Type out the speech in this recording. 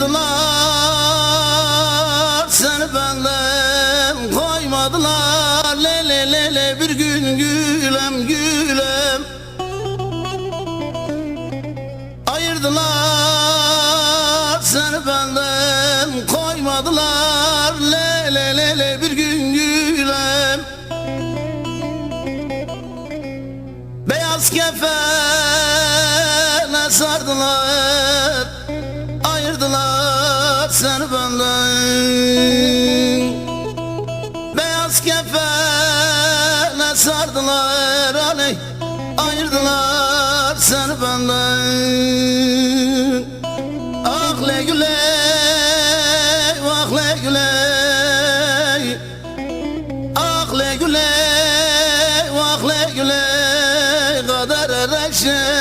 Ayırdılar seni benden koymadılar. Le le le le bir gün gülem gülem. Ayırdılar. Seni benden koymadılar. Le le le le bir gün gülem. Beyaz kefene sen benden Beyaz kefene sardılar Ali Ayırdılar sen benden Ah le güley, ah le güley Ah le güley, ah le güley Kader ereşe